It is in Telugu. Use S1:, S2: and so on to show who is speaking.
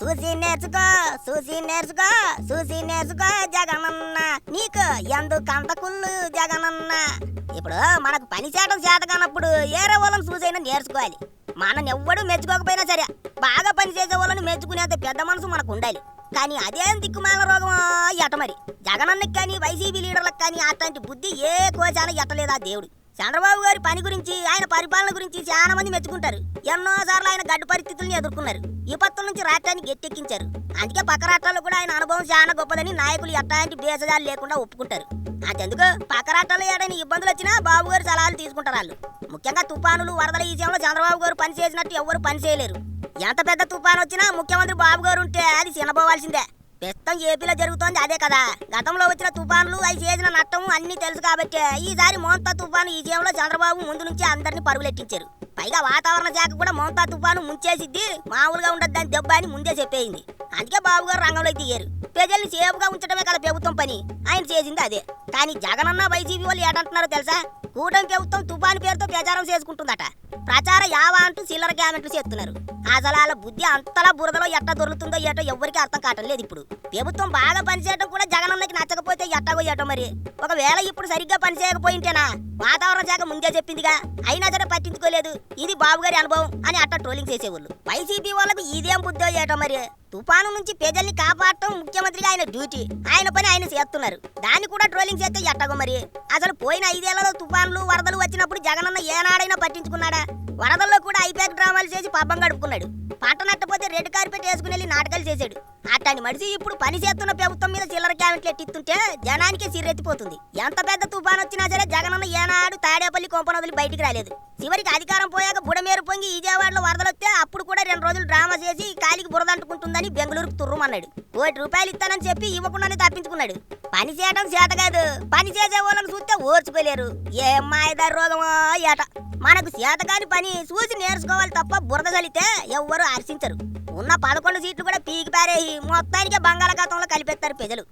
S1: చూసి నేర్చుకో చూసి నేర్చుకో చూసి నేర్చుకో జగనన్న. నీకు ఎందుకంత కుళ్ళు జగనన్న. ఇప్పుడు మనకు పని చేయడం చేతగానప్పుడు ఏరే వాళ్ళని చూసైనా నేర్చుకోవాలి. మనం ఎవ్వడు మెచ్చుకోకపోయినా సరే బాగా పని చేసే వాళ్ళని మెచ్చుకునేంత పెద్ద మనసు మనకు ఉండాలి కానీ అదేం దిక్కుమాల రోగం ఎట మరి? జగనన్నకి కానీ వైసీపీ లీడర్లకు కానీ అట్లాంటి బుద్ధి ఏ కోశాన ఎట్టలేదా దేవుడు? చంద్రబాబు గారి పని గురించి ఆయన పరిపాలన గురించి చాలా మంది మెచ్చుకుంటారు. ఎన్నో సార్లు ఆయన గడ్డు పరిస్థితుల్ని ఎదుర్కొన్నారు. విపత్తుల నుంచి రాష్ట్రాన్ని గట్టెక్కించారు. అందుకే పక్క రాష్ట్రాల్లో కూడా ఆయన అనుభవం చాలా గొప్పదని నాయకులు ఎట్లాంటి భేషజాలు లేకుండా ఒప్పుకుంటారు. అంతెందుకు పక్క రాష్ట్రాల్లో ఏడైనా ఇబ్బందులు వచ్చినా బాబు గారు సలహాలు తీసుకుంటారు వాళ్ళు. ముఖ్యంగా తుఫానులు వరదల ఈ విషయంలో చంద్రబాబు గారు పని చేసినట్టు ఎవరు పని చేయలేరు. ఎంత పెద్ద తుఫాను వచ్చినా ముఖ్యమంత్రి బాబు గారు ఉంటే అది చిన్నపోవాల్సిందే. ప్రస్తుతం ఏపీలో జరుగుతోంది అదే కదా. గతంలో వచ్చిన తుఫాన్లు అవి చేసిన నష్టం అన్ని తెలుసు కాబట్టి ఈసారి మోంతా తుఫాను ఈ చంద్రబాబు ముందు నుంచి అందరినీ పరుగులెట్టించారు పైగా వాతావరణ శాఖ కూడా మోంతా తుఫాను ముంచేసిద్ది మామూలుగా ఉండద్దని దెబ్బ అని ముందే చెప్పేయింది. అందుకే బాబు గారు రంగంలోకి దిగారు. ప్రజల్ని సేఫ్గా ఉంచడమే కదా ప్రభుత్వం పని. ఆయన చేసింది అదే. కానీ జగనన్న వైసీపీ వాళ్ళు ఏటంటున్నారో తెలుసా? కూటమి ప్రభుత్వం తుఫాను పేరుతో ప్రచారం చేసుకుంటుందట. ప్రచార యావా అంటూ చిల్లర క్యామెంట్లు చేస్తున్నారు. అసలు వాళ్ళ బుద్ధి అంతలా బురదలో ఎట్ట దొరుకుతుందో ఏటో ఎవరికి అర్థం కావటం లేదు ఇప్పుడు. ప్రభుత్వం బాగా పనిచేయడం ఎట్టగో ఏటో మరి. ఒకవేళ ఇప్పుడు సరిగ్గా పని చేయకపోయింటేనా? వాతావరణ శాఖ ముందే చెప్పిందిగా. అయినా సరే పట్టించుకోలేదు. ఇది బాబుగారి అనుభవం అని అట్ట ట్రోలింగ్ చేసేవాళ్ళు. వైసీపీ వాళ్ళకి ఇదేం బుద్ధో ఏటో మరి? తుఫాను నుంచి ప్రజల్ని కాపాడటం ముఖ్యమంత్రిగా ఆయన డ్యూటీ. ఆయన పని ఆయన చేస్తున్నారు. దాన్ని కూడా ట్రోలింగ్ చేస్తే ఎట్టగో మరి? అసలు పోయిన ఐదేళ్ళలో తుఫాన్లు వరదలు వచ్చినప్పుడు జగనన్న ఏనాడైనా పట్టించుకున్నాడా? వరదల్లో కూడా ఐపాక్ డ్రామాలు చేసి పాపం గడుపుకున్నాడు. పంట నట్టపోతే రెడ్ కార్పెట్ వేసుకుని వెళ్ళి నాటకాలు చేశాడు. అట్లాంటి మనిషి ఇప్పుడు పని చేస్తున్న ప్రభుత్వం మీద చిల్లర క్యామెంట్లు ఎట్టిస్తుంటే జనానికి సిర్రెత్తిపోతుంది. ఎంత పెద్ద తుఫాన్ వచ్చినా సరే జగనన్న ఏనాడు తాడేపల్లి కొంపన వదిలి బయటికి రాలేదు. చివరికి అధికారం పోయాక బుడమేరు పొంగి విజయవాడలో వరదలు రోజులు డ్రామా చేసి కాలికి బురదంటుకుంటుందని బెంగళూరుకు తుర్రుమన్నాడు. కోటి రూపాయలు ఇస్తానని చెప్పి ఇవ్వకుండానే తప్పించుకున్నాడు. పని చేయడం చేత కాదు. పని చేసే వాళ్ళని చూస్తే ఓర్చుకోలేరు ఏం మాయదారి రోగమో ఏట మనకు చేతకాని పని చూసి నేర్చుకోవాలి తప్ప బురద చలితే ఎవ్వరు హర్షించరు ఉన్న పదకొండు సీట్లు కూడా పీకి పారేయి. మొత్తానికి బంగాళాఖాతంలో కలిపేస్తారు ప్రజలు.